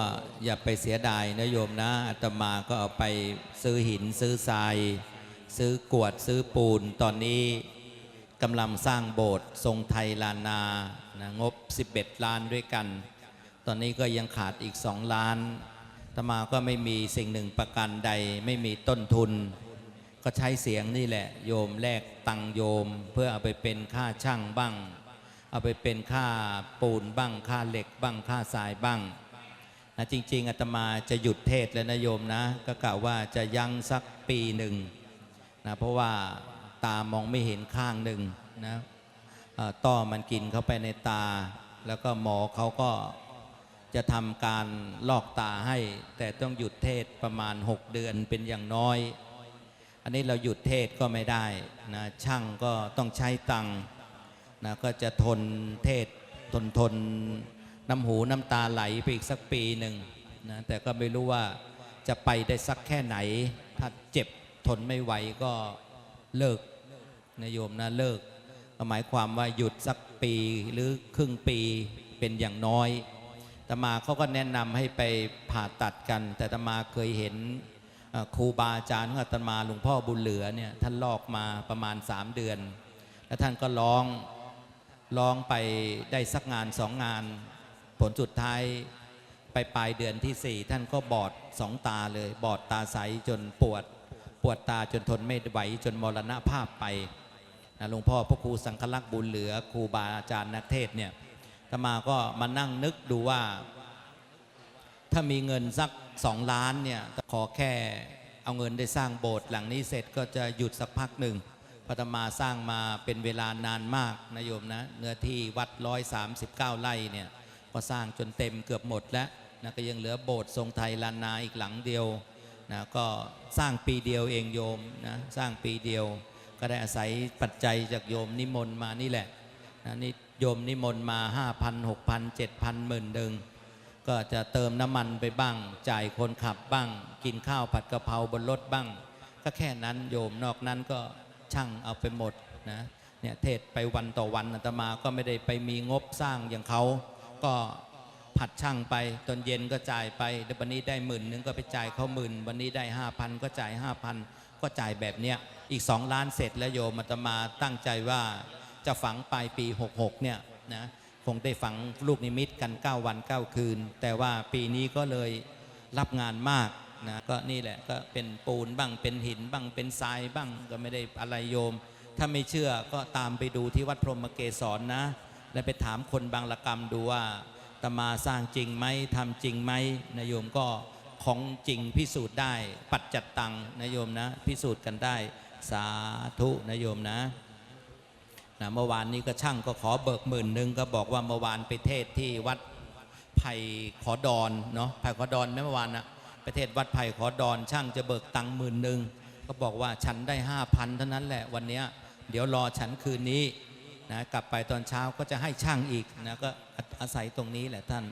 ว่าอย่าไปเสียดายนะโยมนะอาตมาก็เอาไปซื้อหินซื้อทราย ซื้อกวดซื้อปูนตอนนี้กำลังสร้างโบสถ์ทรงไทยลานานะงบ 11 ล้านด้วยกัน ตอนนี้ก็ยังขาดอีก2ล้านอาตมาก็ไม่มีสิ่งหนึ่งประกันใด ไม่มีต้นทุน ก็ใช้เสียงนี่แหละ โยมแลกตังโยม เพื่อเอาไปเป็นค่าช่างบ้าง เอาไปเป็นค่าปูนบ้างค่าเหล็กบ้างค่าทรายบ้าง นะจริง ๆอาตมาจะหยุดเทศแล้วนะโยมนะ ก็กล่าวว่าจะยังสักปีหนึ่งนะเพราะว่าตามองไม่เห็นข้างหนึ่งนะต้อมันกินเข้าไปในตา แล้วก็หมอเขาก็จะทำการลอกตาให้ แต่ต้องหยุดเทศประมาณ 6 เดือนเป็นอย่างน้อย อันนี้เราหยุดเทศก็ไม่ได้นะช่างก็ต้องใช้ตังนะก็จะทนเทศทนทน น้ำหูน้ำตาไหลไปอีกสักปีหนึ่งนะแต่ก็ไม่รู้ว่าจะไปได้สักแค่ไหน ถ้าเจ็บทนไม่ไหวก็เลิกนะโยมนะเลิกหมายความว่าหยุดสักปีหรือครึ่งปีเป็นอย่างน้อยตมาเขาก็แนะนำให้ไปผ่าตัดกัน แต่ตมาเคยเห็นครูบาอาจารย์ของอาตมาหลวงพ่อบุญเหลือเนี่ยท่านลอกมาประมาณ3เดือน แล้วท่านก็ร้องร้องไปได้สักงานสองงาน ผลสุดท้ายไปปลายเดือนที่ 4 ท่านก็บอดสองตาเลย บอดตาใสจนปวด ปวดตาจนทนไม่ไหวจนมรณภาพไปนะหลวงพ่อพระครูสังฆลักษณ์บุญเหลือครูบาอาจารย์นักเทศเนี่ยตมาก็มานั่งนึกดูว่า ถ้ามีเงินสักสองล้านเนี่ยขอแค่เอาเงินได้สร้างโบสถ์หลังนี้เสร็จก็จะหยุดสักพักหนึ่งพระธรรมาสร้างมาเป็นเวลานานมากนะโยมนะเนื้อที่วัด139ไร่เนี่ย ก็สร้างจนเต็มเกือบหมดแล้วนะก็ยังเหลือโบสถ์ทรงไทยลานนาอีกหลังเดียวนะก็สร้างปีเดียวเองโยมนะสร้างปีเดียว ก็ได้อาศัยปัจจัยจากโยมนิมนต์มานี่แหละนะนี่โยมนิมนต์มา 5,000 6,000 7,000หมื่นหนึ่งก็จะเติมน้ำมันไปบ้าง จ่ายคนขับบ้าง กินข้าวผัดกะเพราบนรถบ้าง ก็แค่นั้นโยมนอกนั้นก็ช่างเอาไปหมดนะเนี่ยเทศไปวันต่อวันอาตมาก็ไม่ได้ไปมีงบสร้างอย่างเขา ก็ผัดช่างไปตอนเย็นก็จ่ายไปเดี๋ยววันนี้ได้หมื่นนึงก็ไปจ่ายเขาหมื่นวันนี้ได้ห้าพันก็จ่ายห้าพันก็จ่ายแบบเนี้ยอีกสองล้านเสร็จแล้วโยมอาตมาตั้งใจว่าจะฝังปลายปี 66เนี่ยนะคงได้ฝังลูกนิมิตกัน 9 วัน 9 คืน แต่ว่าปีนี้ก็เลยรับงานมากนะก็นี่แหละก็เป็นปูนบ้างเป็นหินบ้างเป็นทรายบ้างก็ไม่ได้อะไรโยม ถ้าไม่เชื่อก็ตามไปดูที่วัดพรหมเกศรนะ และไปถามคนบางละกรรมดูว่าตมาสร้างจริงไหมทำจริงไหมนะโยมก็ของจริงพิสูจน์ได้ ปัจจัดตังนะโยมนะ พิสูจน์กันได้ สาธุนะโยมนะนะเมื่อวานนี้ก็ช่างก็ขอเบิกหมื่นหนึ่งก็บอกว่าเมื่อวานไปเทศที่วัดไผ่ขอดอนเนาะไผ่ขอดอนเมื่อวานนะไปเทศวัดไผ่ขอดอนช่างจะเบิกตังหมื่นหนึ่งก็บอกว่าฉันได้ห้าพันเท่านั้นแหละวันนี้เดี๋ยวรอฉันคืนนี้ นะกลับไปตอนเช้าก็จะให้ช่างอีกนะก็อาอาศัยตรงนี้แหละท่าน